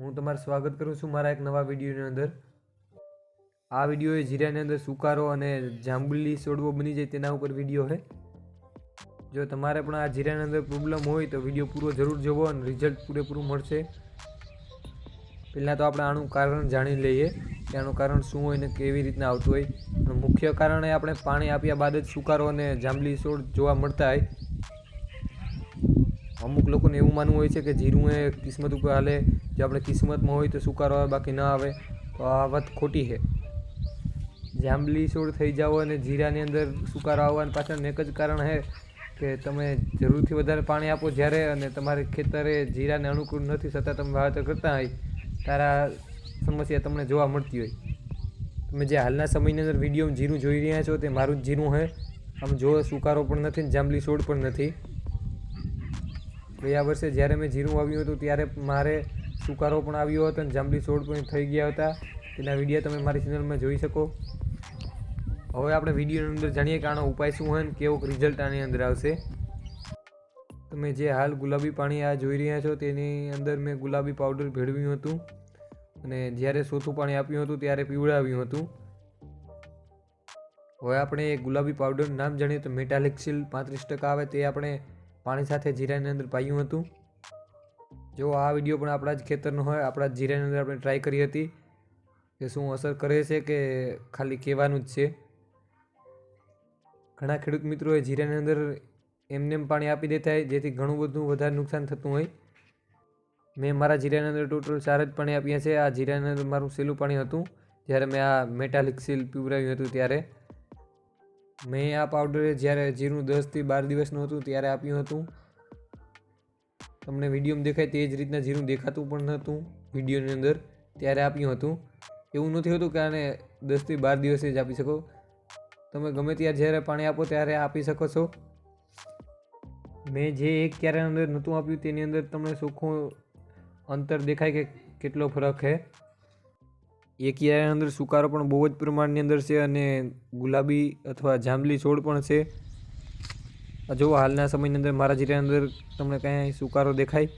હું તમારું સ્વાગત કરું છું મારા એક નવા વિડીયોની અંદર. આ વીડિયો એ જીરાની અંદર સુકારો અને જાંબુલી સોડવો બની જાય તેના ઉપર વીડિયો છે જો તમારે પણ આ જીરાની અંદર પ્રોબ્લેમ હોય તો વીડિયો પૂરો જરૂર જોવો અને રિઝલ્ટ પૂરેપૂરું મળશે. પહેલાં તો આપણે આનું કારણ જાણી લઈએ કે આનું કારણ શું હોય ને કેવી રીતના આવતું હોય. મુખ્ય કારણ એ આપણે પાણી આપ્યા બાદ જ સુકારો અને જાંબલી છોડ જોવા મળતા હોય. અમુક લોકોને એવું માનવું હોય છે કે જીરું એ કિસ્મત ઉપર હાલે જો આપણે કિસ્મતમાં હોય તો સુકારો આવે બાકી ન આવે, તો આ વાત ખોટી છે. જાંબલી છોડ થઈ જાઓ અને જીરાની અંદર સુકારો આવવાનું પાછળનું એક જ કારણ છે કે તમે જરૂરથી વધારે પાણી આપો જ્યારે અને તમારે ખેતરે જીરાને અનુકૂળ નથી છતાં તમે વાવેતર કરતા હોય તારા સમસ્યા તમને જોવા મળતી હોય. તમે જે હાલના સમયની અંદર વીડિયો જીરું જોઈ રહ્યા છો તે મારું જ જીરું છે. આમ જો સુકારો પણ નથી ને જાંબલી છોડ પણ નથી. ગયા વર્ષે જ્યારે મેં જીરું વાવ્યું હતું, ત્યારે મારે સુકારો પણ આવ્યો હતો અને જાંબલી છોડ પણ થઈ ગયા હતા. તેના વીડિયો તમે મારી ચેનલમાં જોઈ શકો. હવે આપણે વિડીયોની અંદર જાણીએ કે આનો ઉપાય શું હોય કેવો રિઝલ્ટ આની અંદર આવશે. તમે જે હાલ ગુલાબી પાણી આ જોઈ રહ્યા છો તેની અંદર મેં ગુલાબી પાવડર ભેળવ્યું હતું. અને જ્યારે સોથું પાણી આપ્યું હતું ત્યારે પીવડાવ્યું હતું. હવે આપણે એ ગુલાબી પાવડરનું નામ જાણીએ તો મેટાલિક્સિલ પાંત્રીસ ટકા આવે તે આપણે પાણી સાથે જીરાની અંદર પાયું હતું. જો આ વીડિયો પણ આપણા જ ખેતરનો હોય, આપણા જ જીરાની અંદર આપણે ટ્રાય કરી હતી, કે શું અસર કરે છે કે ખાલી કહેવાનું જ છે. ઘણા ખેડૂત મિત્રોએ જીરાની અંદર એમને એમ પાણી આપી દેતા હોય, જેથી ઘણું બધું વધારે નુકસાન થતું હોય. મેં મારા જીરાની અંદર ટોટલ ચાર જ પાણી આપ્યા છે. આ જીરાની અંદર મારું સેલું પાણી હતું, જ્યારે મેં આ મેટાલિક સીલ પીવડાવ્યું હતું ત્યારે. મેં આ પાવડર જ્યારે જીરું દસથી બાર દિવસનું હતું, ત્યારે આપ્યું હતું. તમને વિડીયોમાં દેખાય તે જ રીતના જીરું દેખાતું પણ નહોતું વિડીયોની અંદર, ત્યારે આપ્યું હતું. એવું નથી હોતું કે આને દસથી બાર દિવસે જ આપી શકો. તમે ગમે ત્યારે જ્યારે પાણી આપો ત્યારે આપી શકો છો. મેં જે એક ક્યારે અંદર નહોતું આપ્યું તેની અંદર તમને ચોખ્ખું અંતર દેખાય કે કેટલો ફરક છે એક ક્યારેની અંદર સુકારો પણ બહુ જ પ્રમાણની અંદર છે અને ગુલાબી અથવા જાંબલી છોડ પણ છે. આ જો હાલના સમયની અંદર મારા જીરાની અંદર તમને ક્યાંય સુકારો દેખાય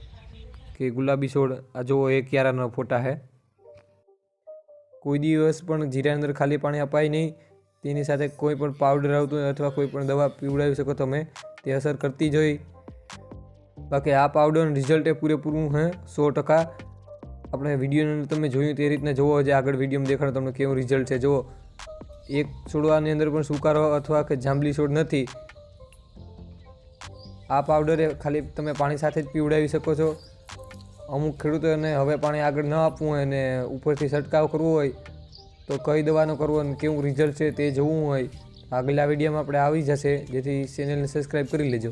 કે ગુલાબી છોડ, આ જુઓ એ ક્યારાના ફોટા છે કોઈ દિવસ પણ જીરાની અંદર ખાલી પાણી અપાય નહીં, તેની સાથે કોઈ પણ પાવડર આવતું અથવા કોઈ પણ દવા પીવડાવી શકો તમે, તે અસર કરતી જ હોય. બાકી આ પાવડરનું રિઝલ્ટ એ પૂરેપૂરું છે સો ટકા. આપણે વિડીયોની અંદર તમે જોયું તે રીતના જોવો, જે આગળ વિડીયોમાં દેખાડો તમને કેવું રિઝલ્ટ છે. જુઓ, એક છોડવાની અંદર પણ સુકારો અથવા કે જાંબલી છોડ નથી આ પાવડર ખાલી તમે પાણી સાથે જ પીવડાવી શકો છો. અમુક ખેડૂતોને હવે પાણી આગળ ન આપવું હોય અને ઉપરથી છંટકાવ કરવો હોય, તો કઈ દવાનો કરવો અને કેવું રિઝલ્ટ છે તે જોવું હોય, આગલા વિડીયોમાં આપણે આવી જશે. જેથી ચેનલને સબસ્ક્રાઈબ કરી લેજો.